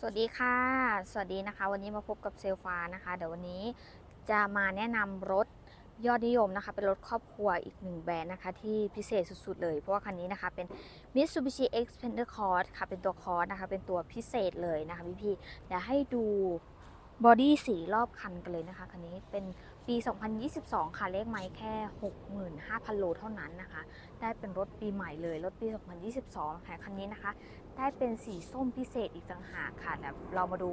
สวัสดีค่ะ สวัสดีนะคะ วันนี้มาพบกับเซลฟ้านะคะ เดี๋ยววันนี้จะมาแนะนำรถยอดนิยมนะคะ เป็นรถครอบครัวอีกหนึ่งแบรนด์นะคะ ที่พิเศษสุดๆเลย เพราะว่าคันนี้นะคะ เป็น Mitsubishi Xpander Cross ค่ะ เป็นตัวคอร์สนะคะ เป็นตัวพิเศษเลยนะคะพี่ๆเดี๋ยวให้ดูบอดี้สีรอบคันกันเลยนะคะคันนี้เป็น ปี 2022 ค่ะ เลขไม้แค่ 65,000 โลเท่านั้นนะคะ ได้เป็นรถปีใหม่เลย รถปี 2022 ค่ะ คันนี้นะคะ ได้เป็นสีส้มพิเศษอีกต่างหากค่ะเดี๋ยวเรามาดู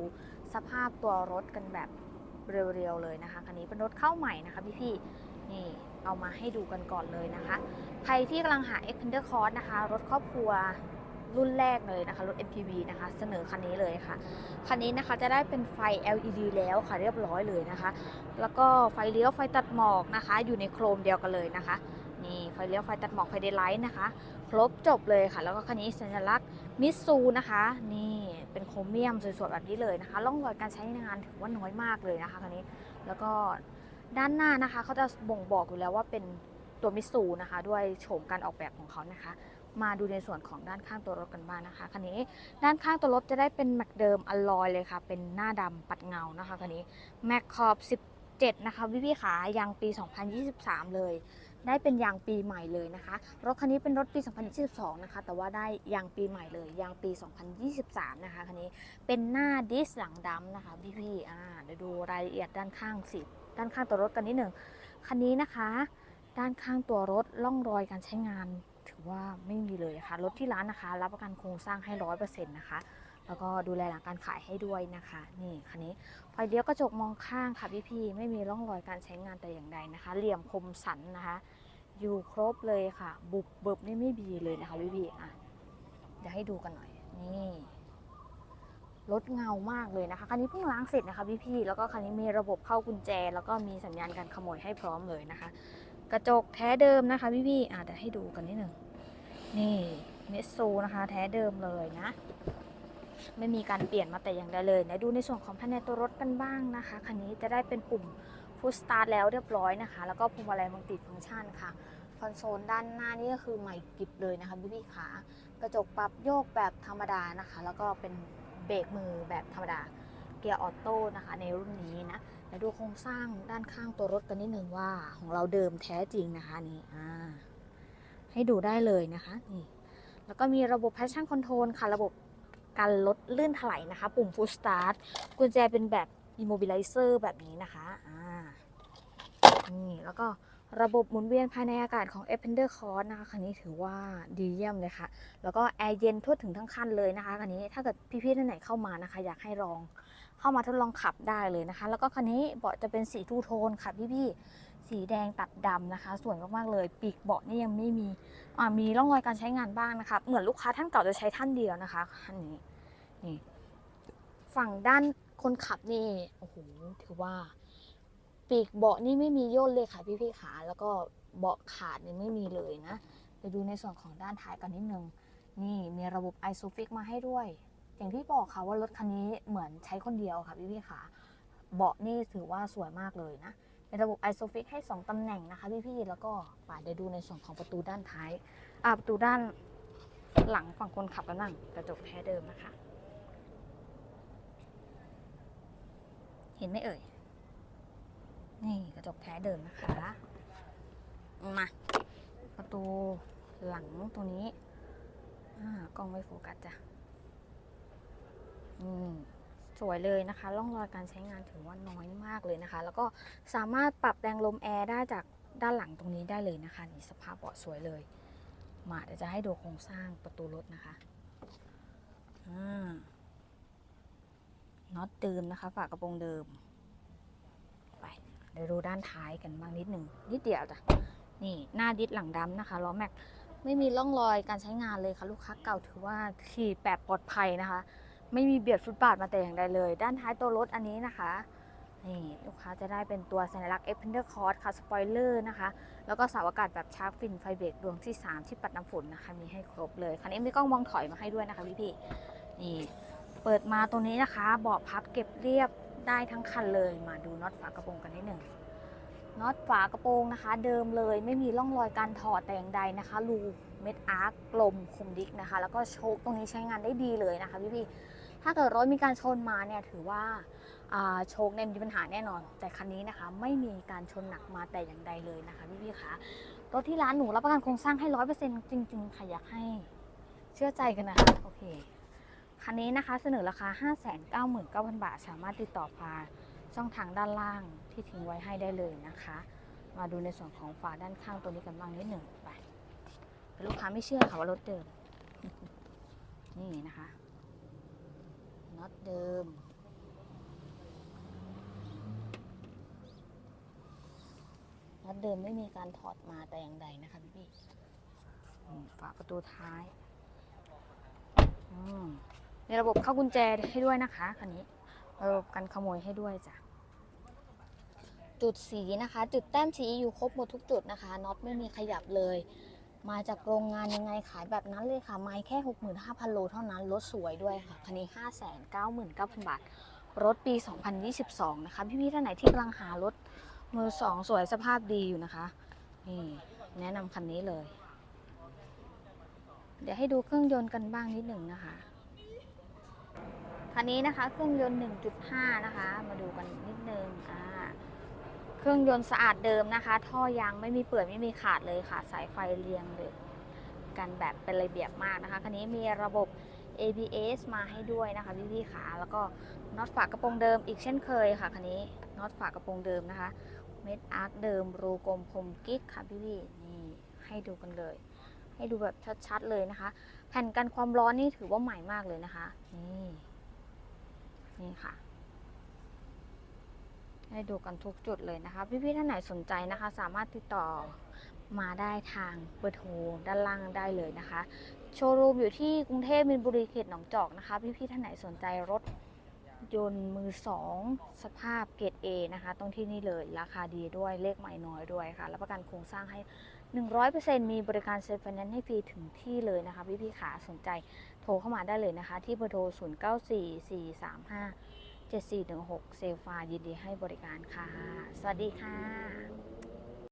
สภาพตัวรถกันแบบเรียวๆเลยนะคะ คันนี้เป็นรถเข้าใหม่นะคะพี่ๆ นี่เอามาให้ดูกันก่อนเลยนะคะ ใครที่กำลังหา Xpander Cross นะคะ รถครอบครัว รุ่นแรกเลยนะคะ รถ MPV นะคะ เสนอคันนี้เลยค่ะ คันนี้นะคะจะได้เป็นไฟ LED แล้วค่ะเรียบร้อยเลยนะคะ แล้วก็ไฟเลี้ยวไฟตัดหมอกนะคะ อยู่ในโครมเดียวกันเลยนะคะนี่ไฟเลี้ยวไฟตัดหมอกไฟเดย์ไลท์นะคะ ครบจบเลยค่ะ แล้วก็คันนี้สัญลักษณ์มิสซูนะคะ นี่เป็นโครเมียมสวยๆแบบนี้เลยนะคะร่องรอยการใช้งานถือว่าน้อยมากเลยนะคะคันนี้แล้วก็ด้านหน้านะคะเขาจะบ่งบอกอยู่แล้วว่าเป็นตัวมิสซูนะคะ ด้วยโฉมการออกแบบของเขานะคะ มาดูในส่วนของด้านข้างตัวรถกันบ้างนะคะคันนี้ด้านข้างตัวรถจะได้เป็นแม็กเดิมอลลอยเลยค่ะ เป็นหน้าดำปัดเงานะคะคันนี้แม็กขอบ17นะคะพี่พี่ขายางปี 2023 เลย ได้เป็นยางปีใหม่เลยนะคะรถคันนี้เป็นรถปี 2022 นะคะ แต่ว่าได้ยางปีใหม่เลยยางปี 2023 นะคะคันนี้เป็นหน้าดิสหลังดำนะคะพี่พี่ๆอ่าเดี๋ยวดูรายละเอียดด้านข้างสิด้านข้างตัวรถกันนิดหนึ่งคันนี้นะคะ ด้านข้างตัวรถล่องรอยการใช้งาน ว่าไม่มีเลยนะคะรถที่ร้านนะคะ รับประกันโครงสร้างให้ร้อยเปอร์เซ็นต์นะคะ แล้วก็ดูแลหลังการขายให้ด้วยนะคะ นี่คันนี้ไฟเลี้ยวกระจกมองข้างค่ะพี่ๆไม่มีร่องรอยการใช้งานแต่อย่างใดนะคะ เหลี่ยมคมสันนะคะ อยู่ครบเลยค่ะ บุบเบิบนี่ไม่มีเลยนะคะพี่พี่อะเดี๋ยวให้ดูกันหน่อยนี่รถเงามากเลยนะคะ คันนี้เพิ่งล้างเสร็จนะคะพี่พี่แล้วก็คันนี้มีระบบเข้ากุญแจ แล้วก็มีสัญญาณการขโมยให้พร้อมเลยนะคะ กระจกแท้เดิมนะคะพี่พี่อะเดี๋ยวให้ดูกันนิดหนึ่ง นี่เมสโซนะคะ แท้เดิมเลยนะ ไม่มีการเปลี่ยนมาแต่อย่างใดเลยนะดูในส่วนของภายในตัวรถกันบ้างนะคะคันนี้จะได้เป็นปุ่มฟูสตาร์ทแล้วเรียบร้อยนะคะ แล้วก็พวงมาลัยมัลติฟังก์ชันค่ะคอนโซลด้านหน้านี่ก็คือใหม่กิบเลยนะคะพี่พี่ขากระจกปรับโยกแบบธรรมดานะคะ แล้วก็เป็นเบรกมือแบบธรรมดาเกียร์ออโต้นะคะ ในรุ่นนี้นะเดี๋ยวดูโครงสร้างด้านข้างตัวรถกันนิดนึงว่าของเราเดิมแท้จริงนะคะนี่อ่า ให้ดูได้เลยนะคะนี่แล้วก็มีระบบ Passion Control ค่ะ ระบบการลดลื่นถลายนะคะ ปุ่ม Full Start กุญแจเป็นแบบ Immobilizer แบบนี้นะคะอ่านี่แล้วก็ระบบหมุนเวียนภายในอากาศของ a p p e n d e r Cross นะคะคันนี้ถือว่าดีเยี่ยมเลยค่ะ แล้วก็แอร์เย็นทั่วถึงทั้งคันเลยนะคะคันนี้ถ้าเกิดพี่ๆท่านไหนเข้ามานะคะ อยากให้ลอง เข้ามาทดลองขับได้เลยนะคะ แล้วก็คันนี้เบาะจะเป็นสีทูโทนค่ะพี่ๆสีแดงตัดดำนะคะ สวยมากๆเลย ปีกเบาะนี่ยังไม่มีมีร่องรอยการใช้งานบ้างนะคะเหมือนลูกค้าท่านเก่าจะใช้ท่านเดียวนะคะคันนี้นี่ฝั่งด้านคนขับนี่โอ้โหถือว่า ปีกเบาะนี่ไม่มีย่นเลยค่ะพี่ๆขาแล้วก็เบาะขาดนี่ไม่มีเลยนะไปดูในส่วนของด้านท้ายกันนิดนึงนี่มีระบบ i s o f i x มาให้ด้วย อย่างที่บอกค่ะว่ารถคันนี้เหมือนใช้คนเดียวค่ะพี่พี่ๆขาเบาะนี่ถือว่าสวยมากเลยนะเป็นระบบ i s o f i x ให้ 2 ตำแหน่งนะคะพี่ๆแล้วก็ป่าเดี๋ยวดูในส่วนของประตูด้านท้ายอ่าประตูด้านหลังฝั่งคนขับกันบ้างกระจกแท้เดิมนะคะ เห็นไหมเอ่ย นี่กระจกแท้เดิมนะคะมาประตูหลังตรงนี้กล้องไม่โฟกัสจ้ะ สวยเลยนะคะร่องรอยการใช้งานถือว่าน้อยมากเลยนะคะ แล้วก็สามารถปรับแรงลมแอร์ได้จากด้านหลังตรงนี้ได้เลยนะคะนี่สภาพเบาะสวยเลย มาเดี๋ยวจะให้ดูโครงสร้างประตูรถนะคะน็อตเดิมนะคะฝากระโปรงเดิม ไปเดี๋ยวดูด้านท้ายกันบ้างนิดหนึ่งนิดเดียวจ้ะนี่หน้าดิสหลังดำนะคะล้อแม็กไม่มีร่องรอยการใช้งานเลยค่ะ ลูกค้าเก่าถือว่าขี่แบบปลอดภัยนะคะ ไม่มีเบียดฟุตบาทมาแต่อย่างใดเลย ด้านท้ายตัวรถอันนี้นะคะนี่ลูกค้าจะได้เป็นตัวสัญลักษณ์ e p e n d e r Cross ค่ะสปอยเลอร์นะคะ แล้วก็เสาอากาศแบบชาร์กฟินไฟเบรกดวงที่ 3 ที่ปัดน้ำฝนนะคะ มีให้ครบเลย คันนี้มีกล้องมองถอยมาให้ด้วยนะคะพี่พี่นี่เปิดมาตรงนี้นะคะ เบาะพับเก็บเรียบได้ทั้งคันเลยมาดูน็อตฝากระโปรงกันนิดหนึ่งน็อตฝากระโปรงนะคะ เดิมเลยไม่มีร่องรอยการถอดแต่อย่างใดนะคะรูเม็ดอาร์กกลมคมดิกนะคะ แล้วก็โชคตรงนี้ใช้งานได้ดีเลยนะคะพี่พี่ ถ้าเกิดรถมีการชนมาเนี่ยถือว่าโชคเนี่ยมีปัญหาแน่นอน แต่คันนี้นะคะไม่มีการชนหนักมาแต่อย่างใดเลยนะคะพี่ๆคะรถที่ร้านหนูรับประกันโครงสร้างให้ร้อยเปอร์เซ็นต์จริงๆค่ะอยากให้เชื่อใจกันนะคะโอเคคันนี้นะคะเสนอราคา 599,000 บาท สามารถติดต่อพาช่องทางด้านล่างที่ทิ้งไว้ให้ได้เลยนะคะ มาดูในส่วนของฝาด้านข้างตัวนี้กันบ้างนิดหนึ่งไปลูกค้าไม่เชื่อค่ะว่ารถเดิมนี่นะคะ น็อตเดิม น็อตเดิมไม่มีการถอดมาแต่อย่างใดนะคะพี่พี่ฝาประตูท้ายมในระบบเข้ากุญแจให้ด้วยนะคะคันนี้ ระบบกันขโมยให้ด้วยจ้ะ จุดสีนะคะ จุดแต้มสีอยู่ครบหมดทุกจุดนะคะ น็อตไม่มีขยับเลย มาจากโรงงานยังไงขายแบบนั้นเลยค่ะ ไม้แค่ 65,000 โลเท่านั้น รถสวยด้วยค่ะ คันนี้ 599,000 บาท รถปี 2022 นะคะ พี่ๆท่านไหนที่กำลังหารถมือสองสวยสภาพดีอยู่นะคะ นี่แนะนำคันนี้เลย เดี๋ยวให้ดูเครื่องยนต์กันบ้างนิดหนึ่งนะคะ คันนี้นะคะเครื่องยนต์ 1.5 นะคะ มาดูกันนิดนึงอ่า เครื่องยนต์สะอาดเดิมนะคะ ท่อยางไม่มีเปื่อยไม่มีขาดเลยค่ะ สายไฟเรียงเลยกันแบบเป็นระเบียบมากนะคะ คันนี้มีระบบ ABS มาให้ด้วยนะคะพี่ๆขาแล้วก็น็อตฝากระโปรงเดิมอีกเช่นเคยค่ะคันนี้น็อตฝากระโปรงเดิมนะคะ เม็ดอาร์คเดิมรูกลมคมกิ๊กค่ะพี่ๆนี่ให้ดูกันเลย ให้ดูแบบชัดๆเลยนะคะ แผ่นกันความร้อนนี่ถือว่าใหม่มากเลยนะคะ นี่นี่ค่ะ ให้ดูกันทุกจุดเลยนะคะ พี่ๆท่านไหนสนใจนะคะ สามารถติดต่อมาได้ทางเบอร์โทรด้านล่างได้เลยนะคะ โชว์รูมอยู่ที่กรุงเทพมินบุรีเขตหนองจอกนะคะ พี่ๆท่านไหนสนใจรถยนต์มือสองสภาพเกรด A นะคะต้องที่นี่เลยราคาดีด้วยเลขใหม่น้อยด้วยค่ะรับประกันโครงสร้างให้ 100%มีบริการเซ็นไฟแนนซ์ให้ฟรีถึงที่เลยนะคะ พี่ๆขาสนใจโทรเข้ามาได้เลยนะคะ ที่เบอร์โทร 094435 7416 เซลฟายินดีให้บริการค่ะ สวัสดีค่ะ